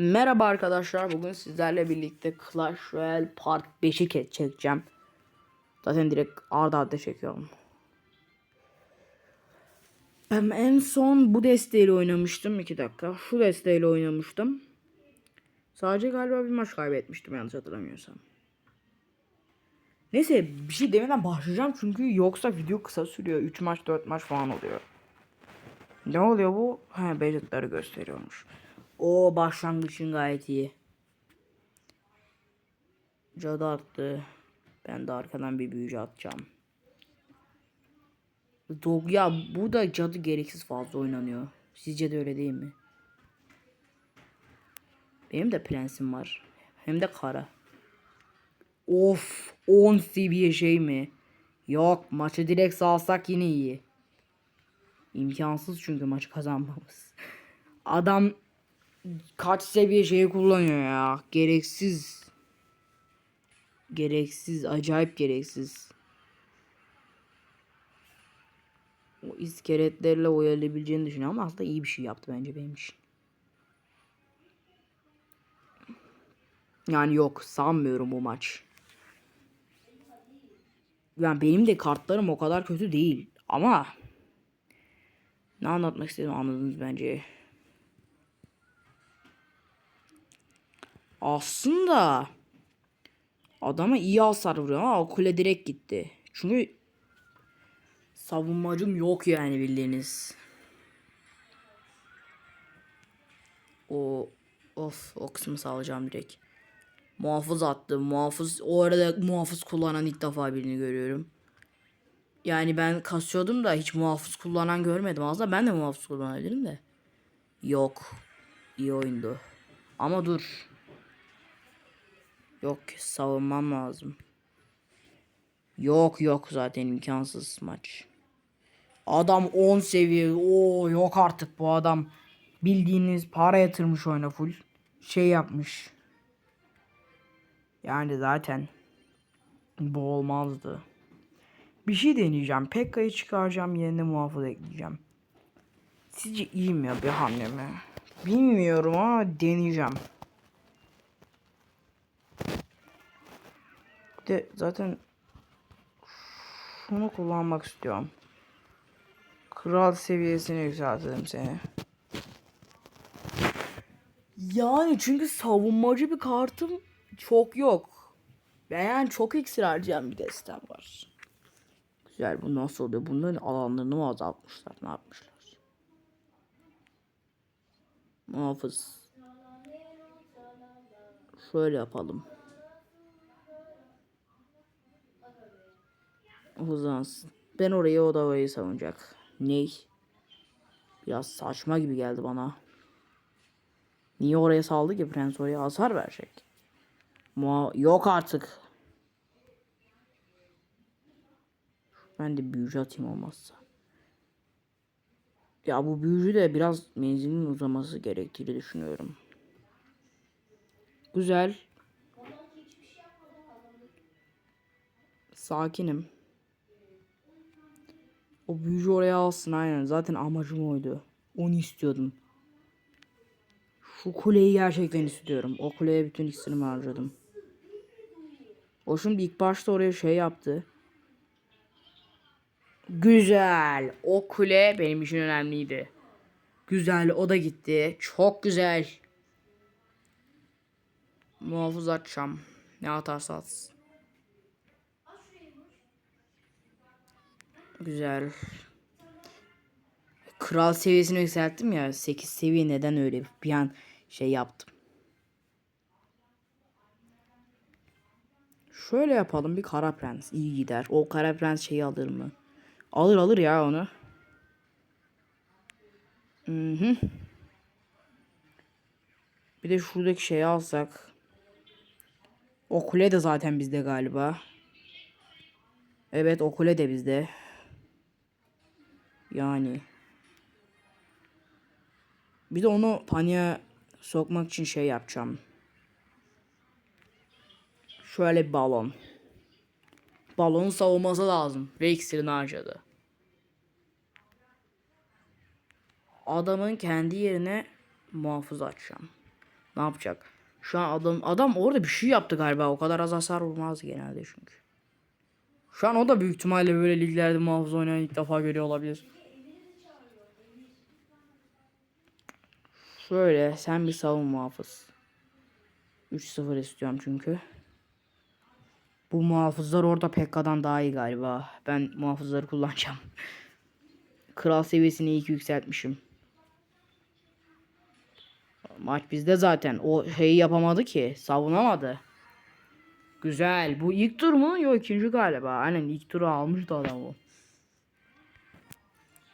Merhaba arkadaşlar. Bugün sizlerle birlikte Clash Royale Part 5'i ke- çekeceğim. Zaten direkt arda arda çekiyorum. Ben en son bu desteğiyle oynamıştım. 2 dakika. Şu desteğiyle oynamıştım. Sadece galiba bir maç kaybetmiştim yanlış hatırlamıyorsam. Neyse bir şey demeden başlayacağım çünkü yoksa video kısa sürüyor. 3 maç 4 maç falan oluyor. Ne oluyor bu? Ha budgetları gösteriyormuş. O başlangıçın gayet iyi. Cadı attı. Ben de arkadan bir büyücü atacağım. Dog ya bu da cadı gereksiz fazla oynanıyor. Sizce de öyle değil mi? Benim de prensim var. Hem de kara. Of 10 seviye şey mi? Yok maçı direkt salsak yine iyi. İmkansız çünkü maçı kazanmamız. Adam kaç seviye şeyi kullanıyor ya. Gereksiz. Gereksiz. Acayip gereksiz. O iskeletlerle oyalayabileceğini düşünüyorum ama aslında iyi bir şey yaptı bence benim için. Yani yok sanmıyorum bu maç. Yani benim de kartlarım o kadar kötü değil ama ne anlatmak istedim anladınız bence. Aslında adama iyi hasar vuruyor ama o kule direkt gitti. Çünkü savunmacım yok yani bildiğiniz. O of o kısmı sağlayacağım direkt. Muhafız attı. Muhafız o arada muhafız kullanan ilk defa birini görüyorum. Yani ben kasıyordum da hiç muhafız kullanan görmedim. Aslında ben de muhafız kullanabilirim de. Yok. İyi oyundu. Ama dur. Yok savunmam lazım. Yok yok zaten imkansız maç. Adam 10 seviye. Oo yok artık bu adam. Bildiğiniz para yatırmış oyuna full. Şey yapmış. Yani zaten bu olmazdı. Bir şey deneyeceğim. Pekka'yı çıkaracağım yerine muhafız ekleyeceğim. Sizce iyi mi ya bir hamle mi? Bilmiyorum ama deneyeceğim. De zaten şunu kullanmak istiyorum. Kral seviyesine yükseltelim seni. Yani çünkü savunmacı bir kartım çok yok. Ben yani çok iksir harcayan bir destem var. Güzel bu nasıl oluyor? Bunların alanlarını mı azaltmışlar? Ne yapmışlar? Muhafız. Şöyle yapalım. Hızlansın. Ben orayı o da orayı savunacak. Ney? Biraz saçma gibi geldi bana. Niye oraya saldı ki prens oraya hasar verecek? Muha yok artık. Ben de büyücü atayım olmazsa. Ya bu büyücü de biraz menzilin uzaması gerektiğini düşünüyorum. Güzel. Sakinim. O büyücü oraya alsın aynen. Zaten amacım oydu. Onu istiyordum. Şu kuleyi gerçekten istiyorum. O kuleye bütün iksirimi harcadım. O şimdi ilk başta oraya şey yaptı. Güzel. O kule benim için önemliydi. Güzel o da gitti. Çok güzel. Muhafız açacağım. Ne atarsa atsın. Güzel. Kral seviyesini yükselttim ya. 8 seviye neden öyle bir an şey yaptım. Şöyle yapalım bir kara prens iyi gider. O kara prens şeyi alır mı? Alır alır ya onu. Hı hı. Bir de şuradaki şeyi alsak. O kule de zaten bizde galiba. Evet o kule de bizde. Yani. Bir de onu paniğe sokmak için şey yapacağım. Şöyle bir balon. Balonu savunması lazım. Ve iksirini harcadı. Adamın kendi yerine muhafız açacağım. Ne yapacak? Şu an adam adam orada bir şey yaptı galiba. O kadar az hasar vurmaz genelde çünkü. Şu an o da büyük ihtimalle böyle liglerde muhafız oynayan ilk defa görüyor olabilir. Şöyle sen bir savun muhafız. 3-0 istiyorum çünkü. Bu muhafızlar orada Pekka'dan daha iyi galiba. Ben muhafızları kullanacağım. Kral seviyesini iyi ki yükseltmişim. Maç bizde zaten. O şeyi yapamadı ki. Savunamadı. Güzel. Bu ilk tur mu? Yok ikinci galiba. Aynen ilk turu almıştı adam o.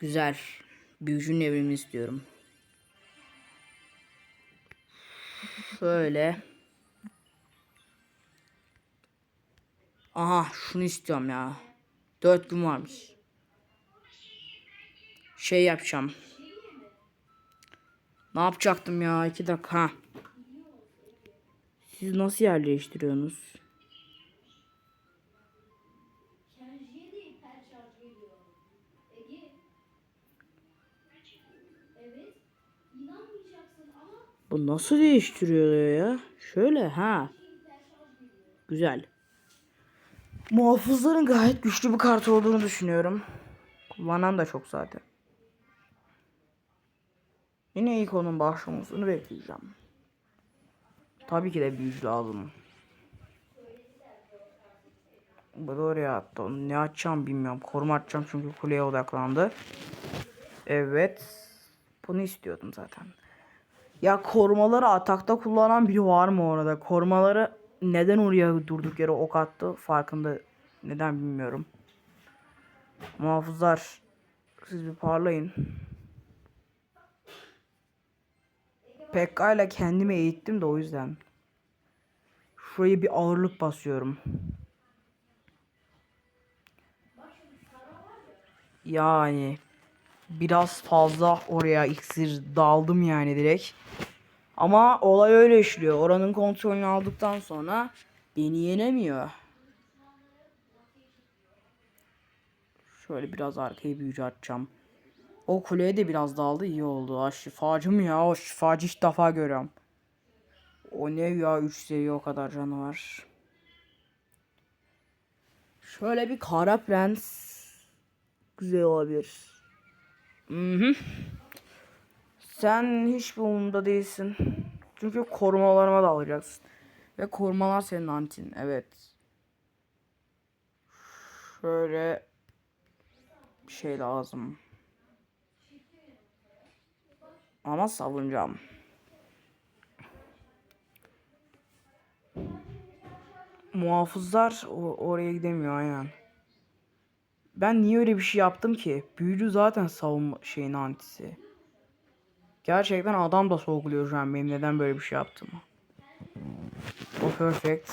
Güzel. Büyücünün evrimini istiyorum. Şöyle. Aha şunu istiyorum ya. Dört gün varmış. Şey yapacağım. Ne yapacaktım ya? İki dakika. Ha. Siz nasıl yerleştiriyorsunuz? Bu nasıl değiştiriyor ya? Şöyle ha. Güzel. Muhafızların gayet güçlü bir kart olduğunu düşünüyorum. Kullanan da çok zaten. Yine ilk onun başlamasını bekleyeceğim. Tabii ki de büyücü lazım. Bu da oraya attı. Ne açacağım bilmiyorum. Koruma açacağım çünkü kuleye odaklandı. Evet. Bunu istiyordum zaten. Ya korumaları atakta kullanan biri var mı orada? Korumaları neden oraya durduk yere ok attı farkında neden bilmiyorum. Muhafızlar siz bir parlayın. İle kendimi eğittim de o yüzden. Şuraya bir ağırlık basıyorum. Yani biraz fazla oraya iksir daldım yani direkt. Ama olay öyle işliyor. Oranın kontrolünü aldıktan sonra beni yenemiyor. Şöyle biraz arkaya büyücü atacağım. O kuleye de biraz daldı iyi oldu. Ha şifacı mı ya? O şifacı ilk defa görüyorum. O ne ya 3 seviye o kadar canı var. Şöyle bir kara prens güzel olabilir. Hı hı. Sen hiçbir umurumda değilsin. Çünkü korumalarıma da alacaksın. Ve korumalar senin antin. Evet. Şöyle bir şey lazım. Ama savunacağım. Muhafızlar oraya gidemiyor aynen. Ben niye öyle bir şey yaptım ki? Büyücü zaten savunma şeyin antisi. Gerçekten adam da sorguluyor şu an benim neden böyle bir şey yaptığımı. O perfect.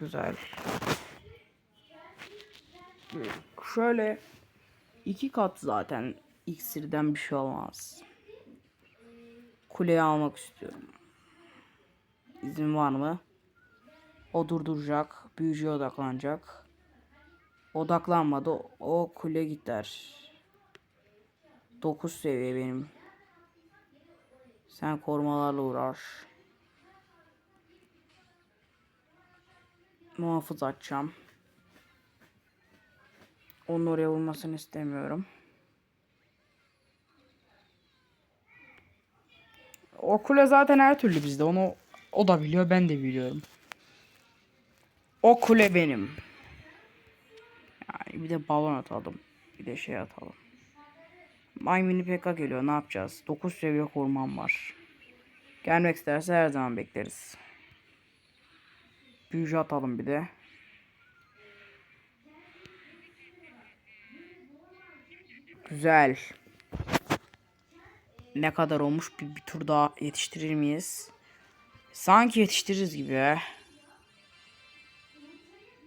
Güzel. Şöyle iki kat zaten iksirden bir şey olmaz. Kuleyi almak istiyorum. İzin var mı? O durduracak. Büyücüye odaklanacak. Odaklanmadı. O, kule gider. 9 seviye benim. Sen korumalarla uğraş. Muhafız açacağım. Onun oraya vurmasını istemiyorum. O kule zaten her türlü bizde. Onu o da biliyor, ben de biliyorum. O kule benim. Bir de balon atalım. Bir de şey atalım. Maymini PK geliyor. Ne yapacağız? 9 seviye korumam var. Gelmek isterse her zaman bekleriz. Büyücü atalım bir de. Güzel. Ne kadar olmuş bir, bir tur daha yetiştirir miyiz? Sanki yetiştiririz gibi.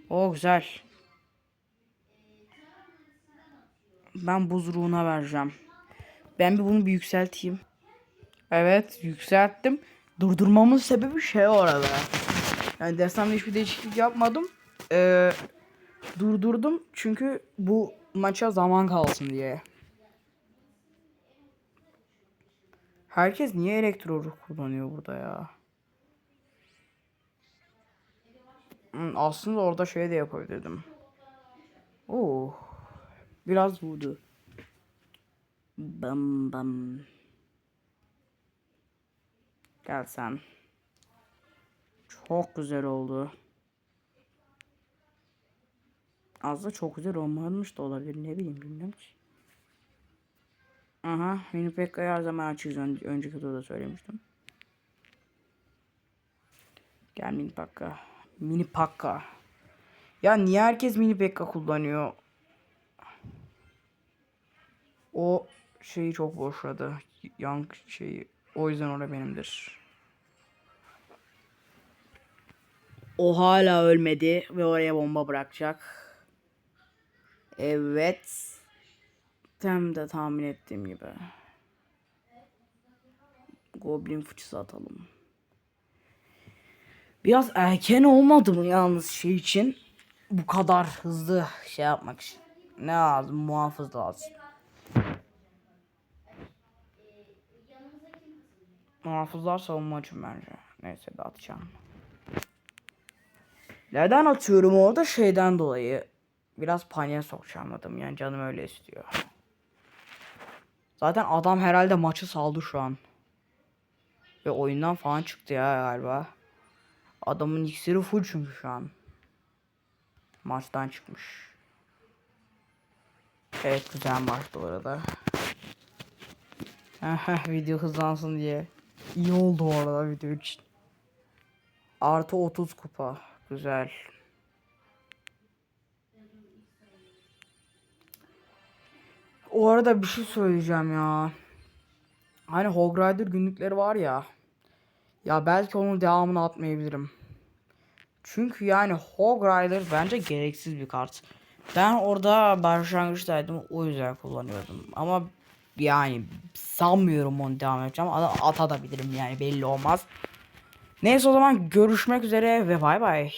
O güzel. ben buz ruhuna vereceğim. Ben bir bunu bir yükselteyim. Evet yükselttim. Durdurmamın sebebi şey orada. Yani dersimde hiçbir değişiklik yapmadım. Ee, durdurdum çünkü bu maça zaman kalsın diye. Herkes niye elektro ruh kullanıyor burada ya? Hmm, aslında orada şey de yapabilirdim. Oh. Biraz vurdu. Bam bam. Gel sen. Çok güzel oldu. Az da çok güzel olmamış da olabilir. Ne bileyim bilmiyorum ki. Aha. Mini Pekka'yı her zaman açıyoruz. Ön- önceki videoda söylemiştim. Gel Mini Pekka. Mini Pekka. Ya niye herkes Mini Pekka kullanıyor? O şeyi çok boşladı. Yan şeyi. O yüzden orada benimdir. O hala ölmedi ve oraya bomba bırakacak. Evet. Tam da tahmin ettiğim gibi. Goblin fıçısı atalım. Biraz erken olmadı mı yalnız şey için? Bu kadar hızlı şey yapmak için. Ne lazım? Muhafız lazım. Muhafızlar savunma için bence. Neyse dağıtacağım. Neden atıyorum orada? Şeyden dolayı. Biraz paniğe sokacağım adam. Yani canım öyle istiyor. Zaten adam herhalde maçı saldı şu an. Ve oyundan falan çıktı ya galiba. Adamın iksiri full çünkü şu an. Maçtan çıkmış. Evet güzel maç bu arada. Aha, video hızlansın diye. İyi oldu bu arada video için. Artı 30 kupa. Güzel. O arada bir şey söyleyeceğim ya. Hani Hog Rider günlükleri var ya. Ya belki onun devamını atmayabilirim. Çünkü yani Hog Rider bence gereksiz bir kart. Ben orada başlangıçtaydım o yüzden kullanıyordum. Ama yani sanmıyorum onu devam edeceğim. At- Atabilirim yani belli olmaz. Neyse o zaman görüşmek üzere ve bay bay.